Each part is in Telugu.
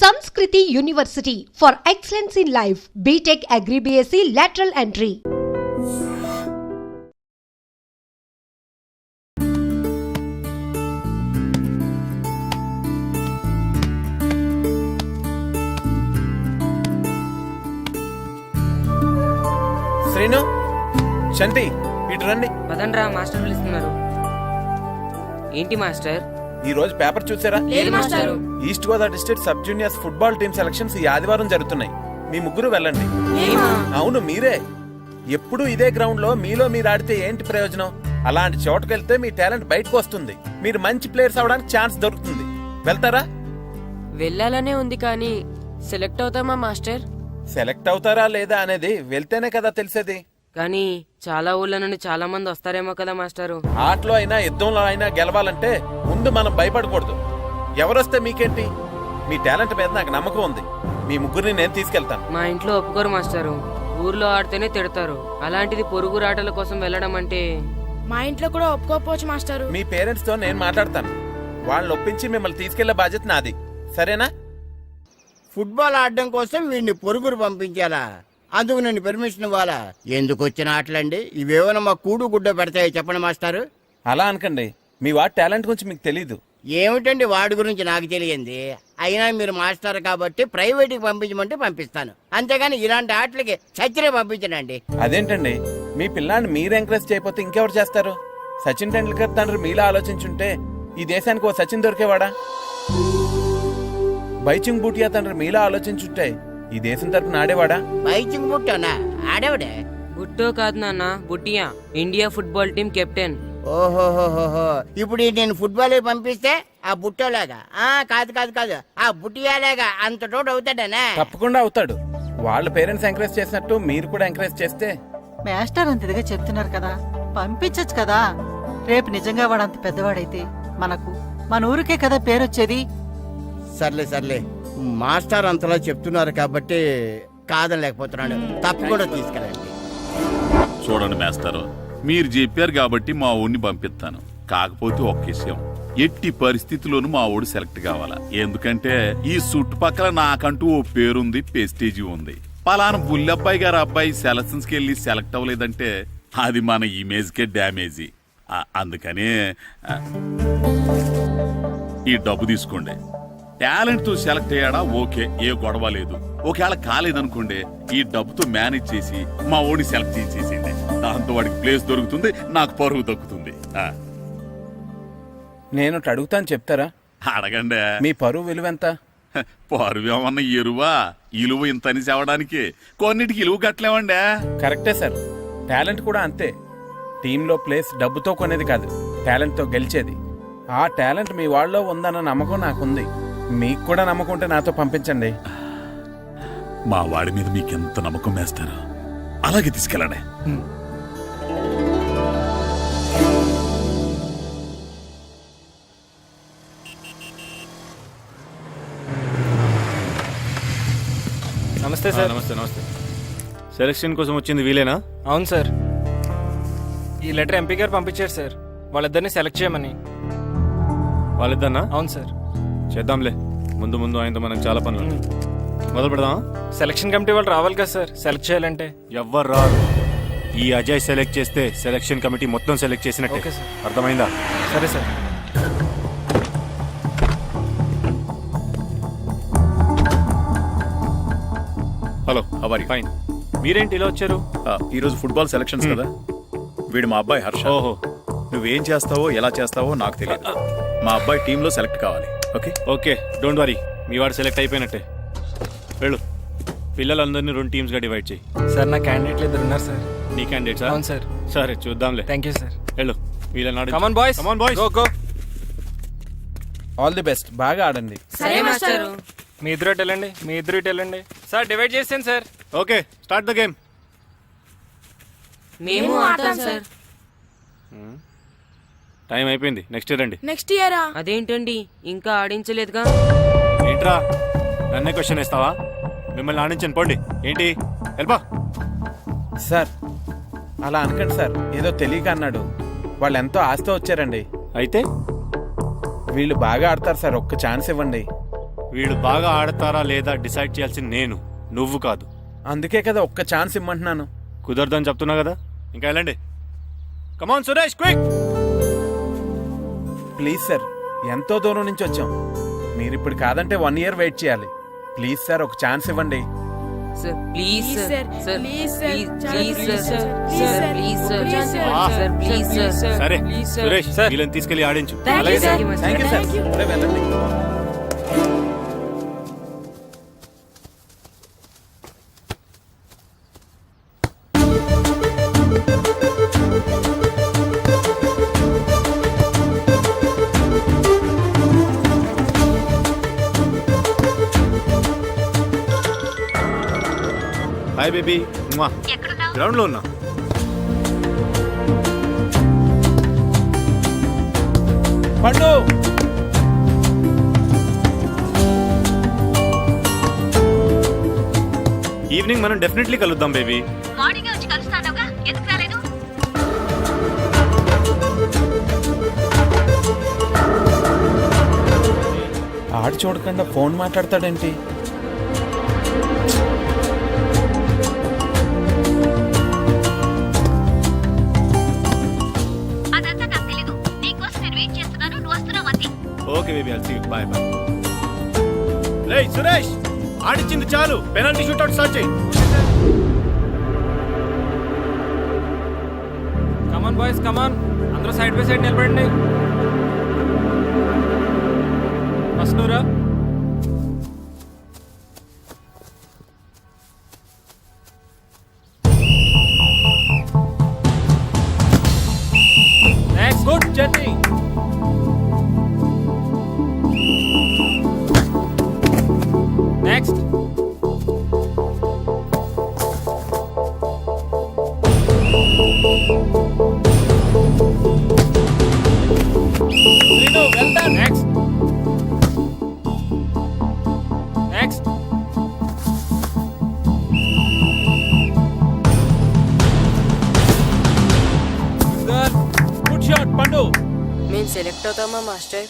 Sanskriti university for excellence in life BTech అగ్రిబిఎస్సీ lateral entry Srinu Chanti ఇటు రండి. మదన్ రా మాస్టర్ పిలుస్తున్నారు. ఏంటి మాస్టర్? ఈ రోజు పేపర్ చూసారా? East Godavari district sub juniors football team selections ఈ ఆదివారం జరుగుతున్నాయి. మీ ముగ్గురు వెళ్ళండి. అవును మీరే. ఎప్పుడు ఇదే గ్రౌండ్లో మీలో మీరు ఆడితే ఏంటి ప్రయోజనం? అలాంటి చోటుకు వెళ్తే మీ టాలెంట్ బయటకు వస్తుంది. మీరు మంచి ప్లేయర్స్ అవడానికి ఛాన్స్ దొరుకుతుంది. వెళ్తారా? వెళ్ళాలనే ఉంది కానీ సెలెక్ట్ అవుతామా మాస్టర్? సెలెక్ట్ అవుతారా లేదా అనేది వెళ్తేనే కదా తెలిసేది. కానీ చాలా ఊళ్ళ నుండి చాలా మంది వస్తారేమో కదా మాస్టారు. ఆటలో అయినా యుద్ధంలో అయినా గెలవాలంటే ముందు మనం భయపడకూడదు. ఎవరొస్తే మీకేంటి? మీ టాలెంట్ మీద నాకు నమ్మకం ఉంది. మీ ముగ్గురిని నేను తీసుకెళ్తాను. మా ఇంట్లో ఒప్పుకోరు మాస్టారు. ఊర్లో ఆడితేనే తిడతారు. అలాంటిది పొరుగు రాటల కోసం వెళ్ళడం అంటే మా ఇంట్లో కూడా ఒప్పుకోకపోవచ్చు మాస్టారు. మీ పేరెంట్స్తో నేను మాట్లాడతాను. వాళ్ళని ఒప్పించి మిమ్మల్ని తీసుకెళ్ళే బాధ్యత నాది. సరేనా? ఫుట్బాల్ ఆడడం కోసం వీడిని పొరుగురు పంపించాలా? అందుకు నేను పర్మిషన్ ఇవ్వాలా? ఎందుకు వచ్చిన ఆటలండి? ఇవేమైనా మా కూడు గుడ్డ పెడతాయో చెప్పండి మాస్టారు. అలా అనకండి. మీ వాడి టాలెంట్ గురించి మీకు తెలీదు. ఏమిటండి వాడి గురించి నాకు తెలియంది? అయినా మీరు మాస్టర్ కాబట్టి ప్రైవేట్కి పంపించమంటే పంపిస్తాను. అంతేగాని ఇలాంటి ఆటలకి చచ్చిరే పంపించనండి. అదేంటండి? మీ పిల్లాన్ని మీరు ఎంకరేజ్ చేయకపోతే ఇంకెవరు చేస్తారు? సచిన్ టెండూల్కర్ తండ్రి మీలా ఆలోచించుంటే ఈ దేశానికి ఓ సచిన్ దొరికేవాడా? బైచింగ్ బూటియా తండ్రి మీలా ఆలోచించుంటే ఈ దేశం తరపున ఆడేవాడా? బైచింగ్ పుట్టానా ఆడవిడే? బుట్టో కాదు నాన్న Bhutia India football team captain. ఓహోహోహో ఇప్పుడు ఈ నేను ఫుట్బాల్ పంపిస్తే ఆ బుట్టోలాగా. ఆ కాదు కాదు కాదు. ఆ బుట్టియాలాగా అంత తోడు అవుతాడనా. తప్పకుండా అవుతాడు. వాళ్ళ పేరెంట్స్ ఎంకరేజ్ చేసినట్టు మీరు కూడా ఎంకరేజ్ చేస్తే. మాస్టర్ అంత ఇదిగా చెప్తున్నారు కదా. పంపించచ్చు కదా. రేపు నిజంగా వాడు అంత పెద్దవాడైతే మనకు మన ఊరికే కదా పేరొచ్చేది. సర్లే సర్లే. మాస్టర్ అంతలా చెప్తున్నారు కాబట్టి కాదనలేకపోతున్నాడు. తప్పకుండా తీసుకెళ్ళండి చూడండి మేస్తారు మీరు చెప్పారు కాబట్టి మా ఊడిని పంపిస్తాను. కాకపోతే ఒక్క విషయం. ఎట్టి పరిస్థితిలోనూ మా ఊడు సెలెక్ట్ కావాలా? ఎందుకంటే ఈ చుట్టుపక్కల నాకంటూ ఓ పేరుంది పెస్టేజీ ఉంది. పలానా బుల్లబ్బాయి గారు అబ్బాయి సెలక్షన్స్కి వెళ్ళి సెలెక్ట్ అవ్వలేదంటే అది మన ఇమేజ్ కే డ్యామేజీ అందుకనే ఈ డబ్బు తీసుకోండి. టాలెంట్తో సెలెక్ట్ అయ్యాడా? ఓకే. ఏ గొడవ లేదు. ఒకవేళ కాలేదనుకోండి ఈ డబ్బుతో మేనేజ్ చేసి మా ఓడి సెలెక్ట్ చేసేసేయండి. దాంతో వాడికి ప్లేస్ దొరుకుతుంది నాకు పరువు దక్కుతుంది. నేను అడుగుతాను చెప్తారా? అడగండి. మీ పరువు విలువ ఎంత? పరువు ఏమన్నా ఎరువా? ఇలువ ఇంతని చెప్పడానికి. కొన్నిటికి ఇలువ కట్టలేమండి. కరెక్టే సార్. టాలెంట్ కూడా అంతే. టీంలో ప్లేస్ డబ్బుతో కొనేది కాదు టాలెంట్తో గెలిచేది. ఆ టాలెంట్ మీ వాళ్ళలో ఉందన్న నమ్మకం నాకుంది. మీకు కూడా నమ్మకం ఉంటే నాతో పంపించండి. మా వాడి మీద మీకు ఎంత నమ్మకం వేస్తారు అలాగే తీసుకెళ్ళండి. నమస్తే సార్. నమస్తే నమస్తే. సెలక్షన్ కోసం వచ్చింది వీలేనా? అవును సార్. ఈ లెటర్ ఎంపీ గారు పంపించారు సార్. వాళ్ళిద్దరిని సెలెక్ట్ చేయమని. వాళ్ళిద్దన్నా అవును సార్. చేద్దాంలే. ముందు ముందు ఆయనతో మనకు చాలా పనులు ఉన్నాయి. మొదలు పెడదామా? సెలక్షన్ కమిటీ వాళ్ళు రావాలి కదా సార్. సెలెక్ట్ చేయాలంటే. ఎవ్వరు రారు. ఈ అజయ్ సెలెక్ట్ చేస్తే సెలక్షన్ కమిటీ మొత్తం సెలెక్ట్ చేసినట్టే. Okay sir. అర్థమైందా? సరే సార్. హలో అవరి ఫైన్ మీరేంటి ఇలా వచ్చారు? ఆ, ఈరోజు ఫుట్బాల్ సెలక్షన్స్ కదా. వీడు మా అబ్బాయి హర్ష. ఓహో. నువ్వేం చేస్తావో ఎలా చేస్తావో నాకు తెలియదు. మా అబ్బాయి టీంలో సెలెక్ట్ కావాలి. ఓకే. ఓకే డోంట్ వరీ మీ వాడు సెలెక్ట్ అయిపోయినట్టే. వెళ్ళు. పిల్లలందరినీ రెండు టీమ్స్గా డివైడ్ చేయి. సార్ నా క్యాండిడేట్లు ఇద్దరు ఉన్నారు సార్. నీ క్యాండిడేట్స్ అవును సార్. సరే చూద్దాంలే. Thank you sir. వెళ్ళు. వీళ్ళని come on boys come on boys go go all the best బాగా ఆడండి. సరే మాస్టారు. మీ ఇద్దరు వెళ్ళండి మీ ఇద్దరు వెళ్ళండి. సార్ డివైడ్ చేసాను sir. Okay start the game మేము ఆడతాం సార్. టైం అయిపోయింది. నెక్స్ట్ రండి నెక్స్ట్ ఇయరా? అదేంటండి? ఇంకా ఆడించలేదుగా? ఏంట్రా? నన్నే క్వశ్చన్ ఇస్తావా మిమ్మల్ని ఆడించండి పోండి. ఏంటి? వెళ్ళిపో. సార్ అలా అనకండి సార్. ఏదో తెలియక అన్నాడు. వాళ్ళు ఎంతో ఆస్తి వచ్చారండి. అయితే? వీళ్ళు బాగా ఆడతారు సార్. ఒక్క ఛాన్స్ ఇవ్వండి. వీళ్ళు బాగా ఆడతారా లేదా డిసైడ్ చేయాల్సింది నేను. నువ్వు కాదు. అందుకే కదా ఒక్క ఛాన్స్ ఇమ్మంటున్నాను. కుదరదని చెప్తున్నా కదా. ఇంకా వెళ్ళండి. Come on Suresh quick please sir ఎంతో దూరం నుంచి వచ్చాం మీరు ఇప్పుడు కాదంటే వన్ ఇయర్ వెయిట్ చేయాలి ప్లీజ్ సార్ ఒక ఛాన్స్ ఇవ్వండి sir please sir. Sir. Please sir. Sir please. Sir. Sir please sir సరే ప్లీజ్ సార్ సురేష్ వీళ్ళని తీసుకెళ్ళి ఆడించు you, sir. sir. Thank you sir వెళ్ళండి హాయ్ బేబీ గ్రౌండ్లో ఉన్నా. పండు. ఈవినింగ్ మనం డెఫినెట్లీ కలుద్దాం బేబీ ఆడు చూడకుండా ఫోన్ మాట్లాడతాడేంటి? ఓకే బేబీ అల్సి బాయ్ బాయ్ రే సురేష్! ఆడిచ్చింది చాలు. పెనాల్టీ షూట్అవుట్ స్టార్ట్ చేయి. Come on boys come on అందరూ సైడ్ బై సైడ్ నిలబడండి. ఫస్ట్ నువ్వురా. సెలెక్ట్ అవుతామా మాస్టర్?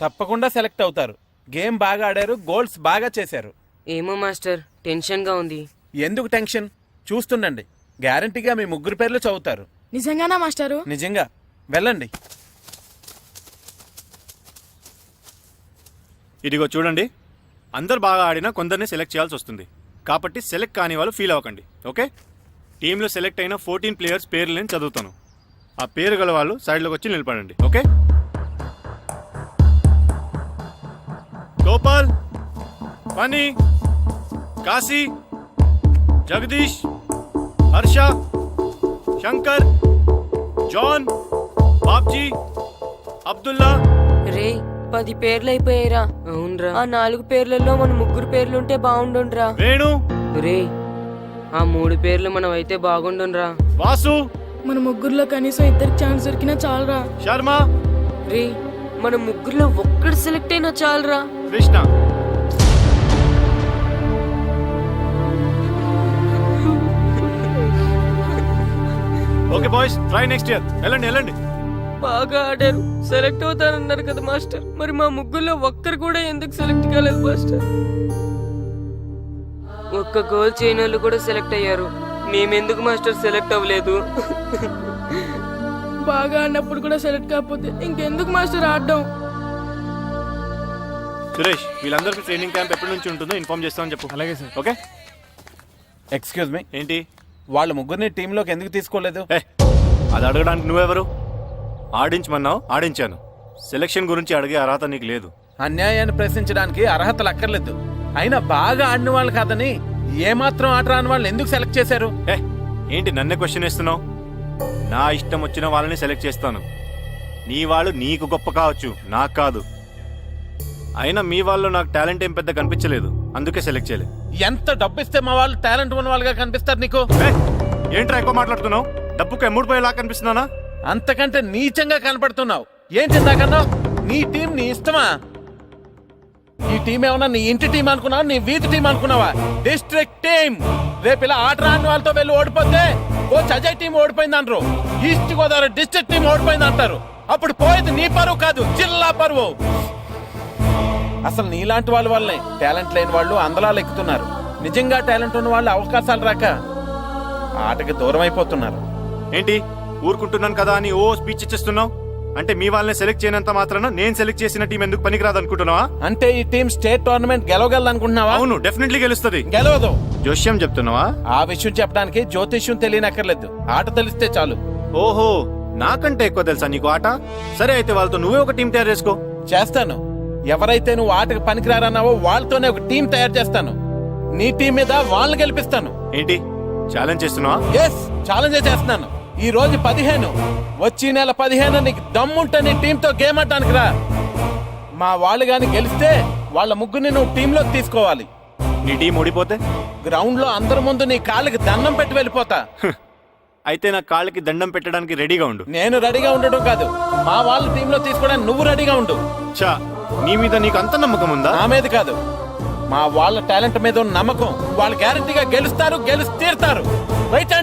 తప్పకుండా సెలెక్ట్ అవుతారు. గేమ్ బాగా ఆడారు గోల్స్ బాగా చేశారు. ఏమో మాస్టర్? టెన్షన్గా ఉంది. ఎందుకు టెన్షన్? చూస్తుండండి. గ్యారంటీగా మీ ముగ్గురు పేర్లు చదువుతారు. నిజంగానా మాస్టారు? నిజంగా. వెళ్ళండి. ఇదిగో చూడండి. అందరు బాగా ఆడినా కొందరిని సెలెక్ట్ చేయాల్సి వస్తుంది. కాబట్టి సెలెక్ట్ కాని వాళ్ళు ఫీల్ అవ్వకండి. ఓకే? టీంలో సెలెక్ట్ అయిన ఫోర్టీన్ ప్లేయర్స్ పేర్లు నేను చదువుతాను. ఆ పేరు గల వాళ్ళు సైడ్లోకి వచ్చి నిలబడండి. ఓకే? ఫనీ కాశీ జగదీష్ హర్ష శంకర్ జాన్ బాబ్జీ అబ్దుల్లా. రే పది పేర్లు అయిపోయారా అవునరా. ఆ నాలుగు పేర్లలో మన ముగ్గురు పేర్లుంటే బాగుండుండ్రా. వేణు. రే ఆ మూడు పేర్లు మనం అయితే బాగుండుండ్రా. వాసు. మన ముగ్గురులో కనీసం ఇద్దరికి ఛాన్స్ దొరికినా చాలరా. శర్మ. రే మన ముగ్గురులో ఒక్కడు సెలెక్ట్ అయినా చాలరా. Krishna. Okay boys try next year వెళ్ళండి వెళ్ళండి. బాగా ఆడారు. సెలెక్ట్ అవుతారన్నారు కదా మాస్టర్. మరి మా ముగ్గురులో ఒక్కరు కూడా ఎందుకు సెలెక్ట్ కాలేదు మాస్టర్? ఒక్క గోల్ చేయని వాళ్ళు కూడా సెలెక్ట్ అయ్యారు. మేమెందుకు మాస్టర్ సెలెక్ట్ అవ్వలేదు? బాగా ఆడినప్పుడు కూడా సెలెక్ట్ కాకపోతే ఇంకెందుకు మాస్టర్ ఆడడం? సురేష్ వీళ్ళందరికీ ట్రైనింగ్ క్యాంప్ ఎప్పటి నుంచి ఉంటుందో ఇన్ఫార్మ్ చేస్తామని చెప్పు. అలాగే సార్. ఓకే? ఎక్స్క్యూజ్ మీ ఏంటి? వాళ్ళ ముగ్గురిని టీంలోకి ఎందుకు తీసుకోలేదు? ఏ అది అడగడానికి నువ్వెవరు? ఆడించమన్నావు? ఆడించాను. సెలక్షన్ గురించి అడిగే అర్హత నీకు లేదు. అన్యాయాన్ని ప్రశ్నించడానికి అర్హతలు అక్కర్లేదు. అయినా బాగా ఆడిన వాళ్ళు కాదని ఏమాత్రం ఆట రాని వాళ్ళని ఎందుకు సెలెక్ట్ చేశారు? ఏ ఏంటి నన్నే క్వశ్చన్ వేస్తున్నావు? నా ఇష్టం వచ్చిన వాళ్ళని సెలెక్ట్ చేస్తాను. నీ వాళ్ళు నీకు గొప్ప కావచ్చు నాకు కాదు. అయినా మీ వాళ్ళు నాకు టాలెంట్ ఏం పెద్ద కనిపించలేదు. అందుకే సెలెక్ట్ చేయలేదు ఎంత డబ్బు ఇస్తే మా వాళ్ళు టాలెంట్ ఉన్న వాళ్ళుగా కనిపిస్తారు నీకు? ఏ, ఏంట్రా ఎక్కువ మాట్లాడుతున్నావు? డబ్బుకు ఎమ్ముడిపోయేలా కనిపిస్తున్నానా? అంతకంటే నీచంగా కనపడుతున్నావు. ఏంటి ఇందాకన్నావు నీ టీం నీ ఇష్టమా? ఈ టీం ఏమన్నా నీ ఇంటి టీం అనుకున్నావా? నీ వీధి టీం అనుకున్నావా? డిస్ట్రిక్ట్ టీం రేపు ఇలా ఆట రాని వాళ్ళతో వెళ్ళి ఓడిపోతే కోచ్ అజయ్ టీం ఓడిపోయింది అంటారు ఈస్ట్ గోదావరి డిస్ట్రిక్ట్ టీం ఓడిపోయింది అంటారు అప్పుడు పోయేది నీ పరువు కాదు జిల్లా పరువు. అసలు నీలాంటి వాళ్ళ వల్లే టాలెంట్ లేని వాళ్ళు అందలాలు ఎక్కుతున్నారు. నిజంగా టాలెంట్ ఉన్న వాళ్ళు అవకాశాలు రాక ఆటకి దూరం అయిపోతున్నారు. ఏంటి? ఊరుకుంటున్నాను కదా అని ఓ స్పీచ్ ఇచ్చేస్తున్నావు? అంటే మీ వాళ్ళని సెలెక్ట్ చేయనంత మాత్రాన నేను సెలెక్ట్ చేసిన టీం ఎందుకు పనికిరాదు అనుకుంటున్నావా అంటే ఈ టీం స్టేట్ టోర్నమెంట్ గెలవగలదు అనుకుంటున్నావా అవును డెఫినెట్లీ గెలుస్తుంది. గెలవదు. జోష్యం చెప్తున్నావా? ఆ విషయం చెప్పడానికి జ్యోతిష్యం తెలియనక్కర్లేదు. ఆట తెలిస్తే చాలు. ఓహో నాకంటే ఎక్కువ తెలుసా నీకు ఆట? సరే అయితే వాళ్ళతో నువ్వే ఒక టీం తయారు చేసుకో. చేస్తాను. ఎవరైతే నువ్వు ఆటకు పనికిరారన్నావో వాళ్ళతోనే ఒక టీం తయారు చేస్తాను. నీ టీం మీద వాళ్ళని గెలిపిస్తాను. ఏంటి? ఛాలెంజ్ చేస్తున్నావా? ఎస్ ఛాలెంజ్ చేస్తున్నాను ఈ రోజు పదిహేను. వచ్చి నెల పదిహేను నీకు దమ్ముంటే నీ టీంతో గేమ్ ఆడటానికి రా. మా వాళ్ళు గాని గెలిస్తే వాళ్ళ ముగ్గురిని నువ్వు టీంలోకి తీసుకోవాలి. నీ టీం ఓడిపోతే? గ్రౌండ్లో అందరి ముందు నీ కాళ్ళకి దండం పెట్టి వెళ్ళిపోతా. అయితే నా కాళ్ళకి దండం పెట్టడానికి రెడీగా ఉండు. నేను రెడీగా ఉండడం కాదు. మా వాళ్ళ టీంలో తీసుకోవడానికి నువ్వు రెడీగా ఉండు. చా నీ మీద నీకు అంత నమ్మకం ఉందా? నా మీద కాదు. మా వాళ్ళ టాలెంట్ మీద ఉన్న నమ్మకం. వాళ్ళు గ్యారంటీగా గెలుస్తారు గెలిచి తీరుతారు రైట్